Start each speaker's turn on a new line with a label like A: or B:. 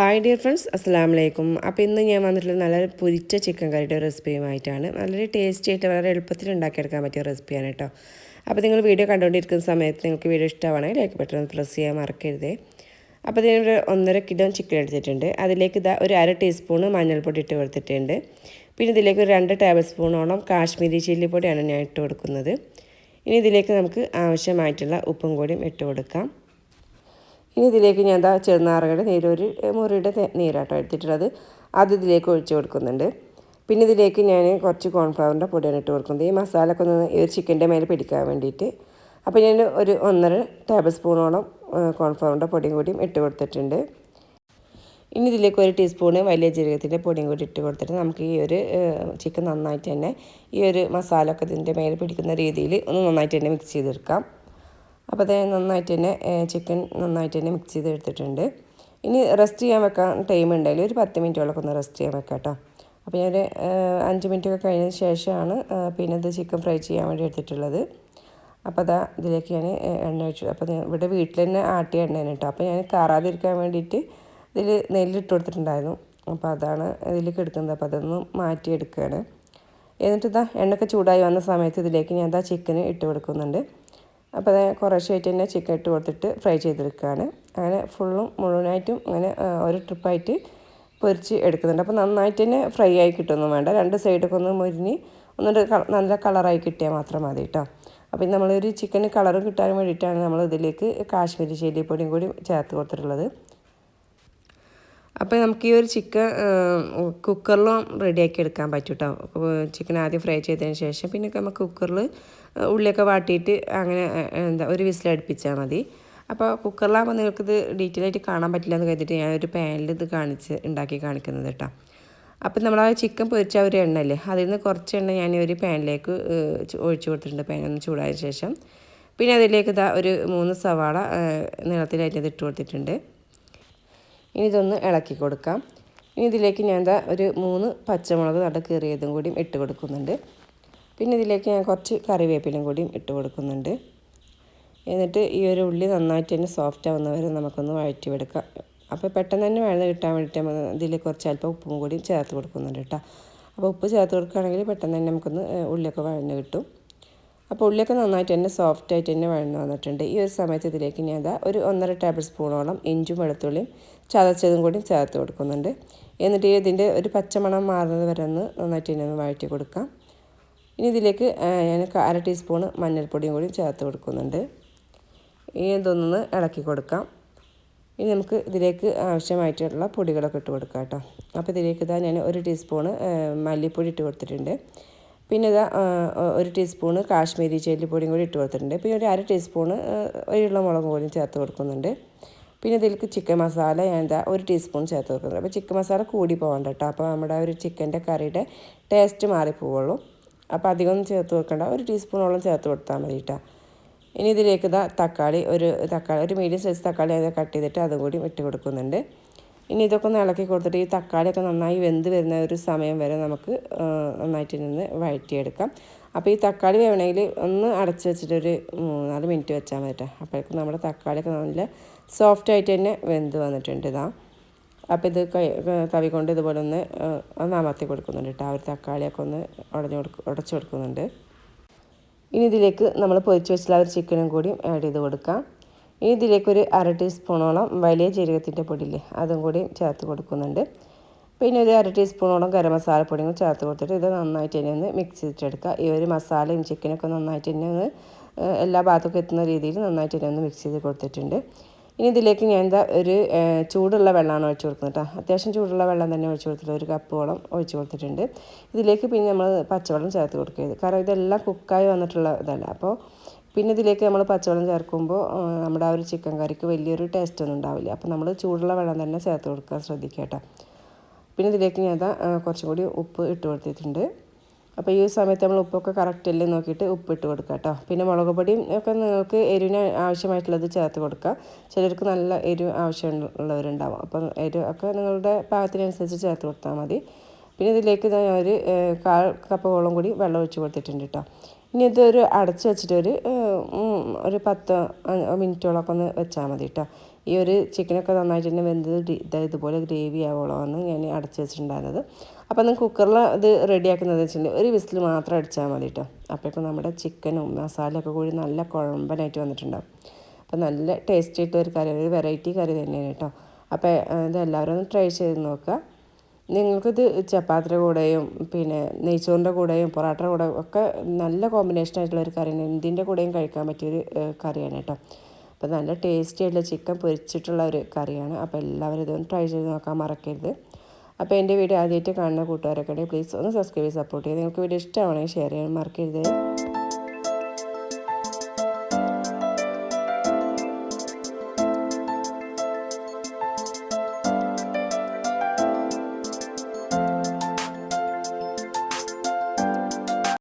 A: Hi dear friends അസ്സാം വലൈക്കും അപ്പോൾ ഇന്ന് ഞാൻ വന്നിട്ടുള്ള നല്ല പൊരിച്ച ചിക്കൻ കറിയുടെ റെസിപ്പിയുമായിട്ടാണ് നല്ലൊരു ടേസ്റ്റി ആയിട്ട് വളരെ എളുപ്പത്തിൽ ഉണ്ടാക്കിയെടുക്കാൻ പറ്റിയ റെസിപ്പിയാണ് കേട്ടോ. അപ്പോൾ നിങ്ങൾ വീഡിയോ കണ്ടുകൊണ്ടിരിക്കുന്ന സമയത്ത് നിങ്ങൾക്ക് വീഡിയോ ഇഷ്ടമാണെങ്കിൽ ലൈക്ക് ബട്ടൺ പ്രസ് ചെയ്യാൻ മറക്കരുതേ. അപ്പോൾ ഇതിനൊരു ഒന്നര കിലോ ചിക്കൻ എടുത്തിട്ടുണ്ട്. അതിലേക്ക് ഇതാ ഒരു അര ടീസ്പൂൺ മഞ്ഞൾപ്പൊടി ഇട്ട് കൊടുത്തിട്ടുണ്ട്. പിന്നെ ഇതിലേക്ക് ഒരു രണ്ട് ടേബിൾ സ്പൂണോളം കാശ്മീരി ചില്ലി പൊടിയാണ് ഞാൻ ഇട്ട് കൊടുക്കുന്നത്. ഇനി ഇതിലേക്ക് നമുക്ക് ആവശ്യമായിട്ടുള്ള ഉപ്പും കൂടിയും ഇട്ട് കൊടുക്കാം. ഇനി ഇതിലേക്ക് ഞാൻ എന്താ ചെറുനാറകയുടെ ഒരു മുറിയുടെ നീരാട്ടോ എടുത്തിട്ടുള്ളത്. അത് ഇതിലേക്ക് ഒഴിച്ച് കൊടുക്കുന്നുണ്ട്. പിന്നെ ഇതിലേക്ക് ഞാൻ കുറച്ച് കോൺഫ്ലവറിന്റെ പൊടിയാണ് ഇട്ട് കൊടുക്കുന്നത്. ഈ മസാലയൊക്കെ ഒന്ന് ഈ ഒരു ചിക്കന്റെ മേലെ പിടിക്കാൻ വേണ്ടിയിട്ട്. അപ്പോൾ ഞാൻ ഒരു ഒന്നര ടേബിൾ സ്പൂണോളം കോൺഫ്ലവറിന്റെ പൊടിയും കൂടിയും ഇട്ട് കൊടുത്തിട്ടുണ്ട്. ഇനി ഇതിലേക്ക് ഒരു ടീസ്പൂണ് വലിയ ജീരകത്തിന്റെ പൊടിയും കൂടി ഇട്ട് കൊടുത്തിട്ട് നമുക്ക് ഈ ഒരു ചിക്കൻ നന്നായിട്ട് തന്നെ ഈ ഒരു മസാല ഒക്കെ ഇതിന്റെ മേലെ പിടിക്കുന്ന രീതിയിൽ ഒന്ന് നന്നായിട്ട് തന്നെ മിക്സ് ചെയ്തെടുക്കാം. അപ്പോൾ അത് നന്നായിട്ട് തന്നെ ചിക്കൻ നന്നായിട്ട് തന്നെ മിക്സ് ചെയ്തെടുത്തിട്ടുണ്ട്. ഇനി റെസ്റ്റ് ചെയ്യാൻ വെക്കാൻ ടൈം ഉണ്ടായാലും ഒരു പത്ത് മിനിറ്റോളൊക്കെ ഒന്ന് റെസ്റ്റ് ചെയ്യാൻ വെക്കാം കേട്ടോ. അപ്പോൾ ഞാൻ അഞ്ച് മിനിറ്റൊക്കെ കഴിഞ്ഞതിന് ശേഷമാണ് പിന്നെ ഇത് ചിക്കൻ ഫ്രൈ ചെയ്യാൻ വേണ്ടി എടുത്തിട്ടുള്ളത്. അപ്പോൾ അതാ ഇതിലേക്ക് ഞാൻ എണ്ണ ഒഴിച്ചു. അപ്പോൾ ഇവിടെ വീട്ടിൽ തന്നെ ആട്ടിയ എണ്ണയാണ് കേട്ടോ. അപ്പോൾ ഞാൻ കാറാതിരിക്കാൻ വേണ്ടിയിട്ട് ഇതിൽ നെല്ലിട്ട് കൊടുത്തിട്ടുണ്ടായിരുന്നു. അപ്പോൾ അതാണ് ഇതിലേക്ക് എടുക്കുന്നത്. അപ്പോൾ അതൊന്ന് മാറ്റിയെടുക്കുകയാണ്. എന്നിട്ട് ഇതാ എണ്ണയൊക്കെ ചൂടായി വന്ന സമയത്ത് ഇതിലേക്ക് ഞാൻ എന്താ ചിക്കന് ഇട്ട് കൊടുക്കുന്നുണ്ട്. അപ്പോൾ അത് കുറേശ്ശായിട്ട് തന്നെ ചിക്കൻ ഇട്ട് കൊടുത്തിട്ട് ഫ്രൈ ചെയ്തെടുക്കുകയാണ്. അങ്ങനെ ഫുള്ളും മുഴുവനായിട്ടും അങ്ങനെ ഒരു ട്രിപ്പായിട്ട് പൊരിച്ച് എടുക്കുന്നുണ്ട്. അപ്പോൾ നന്നായിട്ട് തന്നെ ഫ്രൈ ആയി കിട്ടുമൊന്നും വേണ്ട. രണ്ട് സൈഡൊക്കെ ഒന്ന് മുരിഞ്ഞ് ഒന്നുകൊണ്ട് നല്ല കളറായി കിട്ടിയാൽ മാത്രം മതി കേട്ടോ അപ്പോൾ നമ്മളൊരു ചിക്കന് കളർ കിട്ടാൻ വേണ്ടിയിട്ടാണ് നമ്മൾ ഇതിലേക്ക് കാശ്മീരി ചെല്ലിപ്പൊടിയും കൂടി ചേർത്ത് കൊടുത്തിട്ടുള്ളത്. അപ്പോൾ നമുക്ക് ഈ ഒരു ചിക്കൻ കുക്കറിലും റെഡിയാക്കി എടുക്കാൻ പറ്റും കേട്ടോ ചിക്കൻ ആദ്യം ഫ്രൈ ചെയ്തതിന് ശേഷം പിന്നെ നമുക്ക് കുക്കറിൽ ഉള്ളിയൊക്കെ വാട്ടിയിട്ട് അങ്ങനെ എന്താ ഒരു വിസിൽ വിസിലടുപ്പിച്ചാൽ മതി. അപ്പോൾ കുക്കറിലാകുമ്പോൾ നിങ്ങൾക്കിത് ഡീറ്റെയിൽ ആയിട്ട് കാണാൻ പറ്റില്ല എന്ന് കരുതിയിട്ട് ഒരു പാനിൽ ഇത് കാണിച്ച് ഉണ്ടാക്കി കാണിക്കുന്നത് കേട്ടോ. അപ്പം നമ്മൾ ആ ചിക്കൻ പൊരിച്ച ഒരു എണ്ണ അല്ലേ അതിൽ നിന്ന് കുറച്ച് എണ്ണ ഞാൻ ഒരു പാനിലേക്ക് ഒഴിച്ചു കൊടുത്തിട്ടുണ്ട്. പാൻ ഒന്ന് ചൂടായ ശേഷം. പിന്നെ അതിലേക്ക് ഇതാ ഒരു മൂന്ന് സവാള നീളത്തിലായിട്ട് ഇട്ട് കൊടുത്തിട്ടുണ്ട്. ഇനി ഇതൊന്ന് ഇളക്കി കൊടുക്കാം. ഇനി ഇതിലേക്ക് ഞാൻ എന്താ ഒരു മൂന്ന് പച്ചമുളക് നട കീറിയതും കൂടിയും ഇട്ട് കൊടുക്കുന്നുണ്ട്. പിന്നെ ഇതിലേക്ക് ഞാൻ കുറച്ച് കറിവേപ്പിലും കൂടിയും ഇട്ട് കൊടുക്കുന്നുണ്ട്. എന്നിട്ട് ഈ ഒരു ഉള്ളി നന്നായിട്ട് തന്നെ സോഫ്റ്റ് ആവുന്ന വരെ നമുക്കൊന്ന് വഴറ്റിയെടുക്കാം. അപ്പോൾ പെട്ടെന്ന് തന്നെ വെള്ളം കിട്ടാൻ വേണ്ടിയിട്ട് നമ്മൾ ഇതിൽ കുറച്ച് അല്പം ഉപ്പും കൂടി ചേർത്ത് കൊടുക്കുന്നുണ്ട് കേട്ടോ. അപ്പോൾ ഉപ്പ് ചേർത്ത് കൊടുക്കുകയാണെങ്കിൽ പെട്ടെന്ന് തന്നെ നമുക്കൊന്ന് ഉള്ളിയൊക്കെ വഴഞ്ഞ് കിട്ടും. അപ്പോൾ ഉള്ളിയൊക്കെ നന്നായിട്ട് തന്നെ സോഫ്റ്റ് ആയിട്ട് തന്നെ വഴന്ന് വന്നിട്ടുണ്ട്. ഈ ഒരു സമയത്ത് ഇതിലേക്ക് ഞാൻ ഇതാ ഒരു ഒന്നര ടേബിൾ സ്പൂണോളം ഇഞ്ചും വെളുത്തുള്ളിയും ചതച്ചതും കൂടി ചേർത്ത് കൊടുക്കുന്നുണ്ട്. എന്നിട്ട് ഇതിന്റെ ഒരു പച്ചമണം മാറുന്നത് വരെ ഒന്ന് നന്നായിട്ട് തന്നെ ഒന്ന് വഴറ്റി കൊടുക്കാം. ഇനി ഇതിലേക്ക് ഞാൻ അര ടീസ്പൂണ് മഞ്ഞൾപ്പൊടിയും കൂടി ചേർത്ത് കൊടുക്കുന്നുണ്ട്. ഇനി ഇതൊന്ന് ഇളക്കി കൊടുക്കാം. ഇനി നമുക്ക് ഇതിലേക്ക് ആവശ്യമായിട്ടുള്ള പൊടികളൊക്കെ ഇട്ട് കൊടുക്കാം കേട്ടോ. അപ്പോൾ ഇതിലേക്ക് ഇതാ ഞാൻ ഒരു ടീസ്പൂണ് മല്ലിപ്പൊടി ഇട്ട് കൊടുത്തിട്ടുണ്ട്. പിന്നെ ഇതാ ഒരു ടീസ്പൂണ് കാശ്മീരി ചെല്ലിപ്പൊടിയും കൂടി ഇട്ട് കൊടുത്തിട്ടുണ്ട്. പിന്നെ ഒരു അര ടീസ്പൂണ് ഒരുള്ള മുളക് പൊടിയും ചേർത്ത് കൊടുക്കുന്നുണ്ട്. പിന്നെ ഇതിലേക്ക് ചിക്കൻ മസാല ഞാൻ എന്താ ഒരു ടീസ്പൂൺ ചേർത്ത് കൊടുക്കുന്നുണ്ട്. അപ്പോൾ ചിക്കൻ മസാല കൂടി പോകണ്ട കേട്ടോ. അപ്പോൾ നമ്മുടെ ഒരു ചിക്കന്റെ കറിയുടെ ടേസ്റ്റ് മാറിപ്പോവുള്ളൂ. അപ്പോൾ അധികം ചേർത്ത് വെക്കണ്ട. ഒരു ടീസ്പൂണോളം ചേർത്ത് കൊടുത്താൽ മതി കേട്ടോ. ഇനി ഇതിലേക്ക് ഇതാ തക്കാളി ഒരു തക്കാളി ഒരു മീഡിയം സൈസ് തക്കാളി അത് കട്ട് ചെയ്തിട്ട് അതും കൂടി ഇട്ട് കൊടുക്കുന്നുണ്ട്. ഇനി ഇതൊക്കെ ഒന്ന് ഇളക്കി കൊടുത്തിട്ട് ഈ തക്കാളിയൊക്കെ നന്നായി വെന്ത് വരുന്ന ഒരു സമയം വരെ നമുക്ക് നന്നായിട്ട് നിന്ന് വഴറ്റിയെടുക്കാം. അപ്പോൾ ഈ തക്കാളി വേണമെങ്കിൽ ഒന്ന് അടച്ച് വെച്ചിട്ട് ഒരു മൂന്നാൽ മിനിറ്റ് വെച്ചാൽ മതി കേട്ടോ. അപ്പോഴേക്കും നമ്മുടെ തക്കാളിയൊക്കെ നല്ല സോഫ്റ്റായിട്ട് തന്നെ വെന്ത് വന്നിട്ടുണ്ട് ഇതാ അപ്പോൾ ഇത് തവി കൊണ്ട് ഇതുപോലെ ഒന്ന് ഒന്ന് കൊടുക്കുന്നുണ്ട് കേട്ടോ. ആ ഒരു തക്കാളിയൊക്കെ ഒന്ന് ഉടഞ്ഞു കൊടുക്കും ഉടച്ചു കൊടുക്കുന്നുണ്ട്. ഇനി ഇതിലേക്ക് നമ്മൾ പൊരിച്ച് വെച്ചിട്ടുള്ള ഒരു ചിക്കനും കൂടി ആഡ് ചെയ്ത് കൊടുക്കാം. ഇനി ഇതിലേക്കൊരു അര ടീസ്പൂണോളം വലിയ ജീരകത്തിന്റെ പൊടിയില്ലേ അതും കൂടി ചേർത്ത് കൊടുക്കുന്നുണ്ട്. പിന്നെ ഒരു അര ടീസ്പൂണോളം ഗരം മസാല മസാലപ്പൊടിയും ചേർത്ത് കൊടുത്തിട്ട് ഇത് നന്നായിട്ട് തന്നെ ഒന്ന് മിക്സ് ചെയ്തിട്ടെടുക്കുക. ഈ ഒരു മസാലയും ചിക്കനൊക്കെ നന്നായിട്ട് തന്നെ ഒന്ന് എല്ലാ ഭാഗത്തൊക്കെ എത്തുന്ന രീതിയിൽ നന്നായിട്ട് തന്നെ ഒന്ന് മിക്സ് ചെയ്ത് കൊടുത്തിട്ടുണ്ട്. ഇനി ഇതിലേക്ക് ഞാൻ എന്താ ഒരു ചൂടുള്ള വെള്ളമാണ് ഒഴിച്ചു കൊടുക്കുന്നത് കേട്ടോ അത്യാവശ്യം ചൂടുള്ള വെള്ളം തന്നെ ഒഴിച്ചു കൊടുത്തിട്ട് ഒരു കപ്പോളം ഒഴിച്ചു കൊടുത്തിട്ടുണ്ട്. ഇതിലേക്ക് പിന്നെ നമ്മൾ പച്ചവെള്ളം ചേർത്ത് കൊടുക്കരുത്. കാരണം ഇതെല്ലാം കുക്കായി വന്നിട്ടുള്ള ഇതല്ല. അപ്പോൾ പിന്നെ ഇതിലേക്ക് നമ്മൾ പച്ചവെള്ളം ചേർക്കുമ്പോൾ നമ്മുടെ ആ ഒരു ചിക്കൻ കറിക്ക് വലിയൊരു ടേസ്റ്റ് ഒന്നും ഉണ്ടാവില്ല. അപ്പോൾ നമ്മൾ ചൂടുള്ള വെള്ളം തന്നെ ചേർത്ത് കൊടുക്കാൻ ശ്രദ്ധിക്കുക കേട്ടോ പിന്നെ ഇതിലേക്ക് ഞാൻ കുറച്ചും കൂടി ഉപ്പ് ഇട്ട് കൊടുത്തിട്ടുണ്ട്. അപ്പോൾ ഈ സമയത്ത് നമ്മൾ ഉപ്പൊക്കെ കറക്റ്റ് അല്ലേ നോക്കിയിട്ട് ഉപ്പിട്ട് കൊടുക്കുക കേട്ടോ. പിന്നെ മുളക് പൊടിയും ഒക്കെ നിങ്ങൾക്ക് എരിവിന് ആവശ്യമായിട്ടുള്ളത് ചേർത്ത് കൊടുക്കുക. ചിലർക്ക് നല്ല എരിവ് ആവശ്യമുള്ളവരുണ്ടാവും. അപ്പം എരിവ് ഒക്കെ നിങ്ങളുടെ പാകത്തിനനുസരിച്ച് ചേർത്ത് കൊടുത്താൽ മതി. പിന്നെ ഇതിലേക്ക് ഞാൻ ഒരു കാൽ കപ്പോളം കൂടി വെള്ളം ഒഴിച്ച് കൊടുത്തിട്ടുണ്ട് കേട്ടോ. ഇനി ഇതൊരു അടച്ച് വെച്ചിട്ട് ഒരു ഒരു പത്ത് മിനിറ്റോളൊക്കെ ഒന്ന് വെച്ചാൽ മതി കേട്ടോ ഈ ഒരു ചിക്കനൊക്കെ നന്നായിട്ട് തന്നെ വെന്തത് ഇതുപോലെ ഗ്രേവി ആവോളമാണ് ഞാൻ അടച്ച് വെച്ചിട്ടുണ്ടായിരുന്നത്. അപ്പോൾ നിങ്ങൾ കുക്കറിൽ ഇത് റെഡിയാക്കുന്നത് വെച്ചിട്ടുണ്ടെങ്കിൽ ഒരു വിസിൽ മാത്രം അടിച്ചാൽ മതി കേട്ടോ അപ്പോഴേക്കും നമ്മുടെ ചിക്കനും മസാലയൊക്കെ കൂടി നല്ല കുഴമ്പനായിട്ട് വന്നിട്ടുണ്ടാവും. അപ്പോൾ നല്ല ടേസ്റ്റ് ആയിട്ടുള്ള ഒരു കറി ഒരു വെറൈറ്റി കറി തന്നെയാണ് കേട്ടോ അപ്പോൾ ഇതെല്ലാവരും ഒന്ന് ട്രൈ ചെയ്ത് നോക്കുക. നിങ്ങൾക്കിത് ചപ്പാത്തിയുടെ കൂടെയും പിന്നെ നെയ്ച്ചോറിന്റെ കൂടെയും പൊറാട്ടയുടെ കൂടെ ഒക്കെ നല്ല കോമ്പിനേഷൻ ആയിട്ടുള്ള ഒരു കറിയാണ്. എന്തിന്റെ കൂടെയും കഴിക്കാൻ പറ്റിയൊരു കറിയാണ് കേട്ടോ. അപ്പോൾ നല്ല ടേസ്റ്റി ആയിട്ടുള്ള ചിക്കൻ പൊരിച്ചിട്ടുള്ള ഒരു കറിയാണ്. അപ്പോൾ എല്ലാവരും ഇതൊന്ന് ട്രൈ ചെയ്ത് നോക്കാൻ മറക്കരുത്. അപ്പോൾ എന്റെ വീഡിയോ ആദ്യമായിട്ട് കാണുന്ന കൂട്ടുകാരൊക്കെ പ്ലീസ് ഒന്ന് സബ്സ്ക്രൈബ് ചെയ്ത് സപ്പോർട്ട് ചെയ്യുക. നിങ്ങൾക്ക് വീഡിയോ ഇഷ്ടമാണെങ്കിൽ ഷെയർ ചെയ്യാൻ മറക്കരുത്.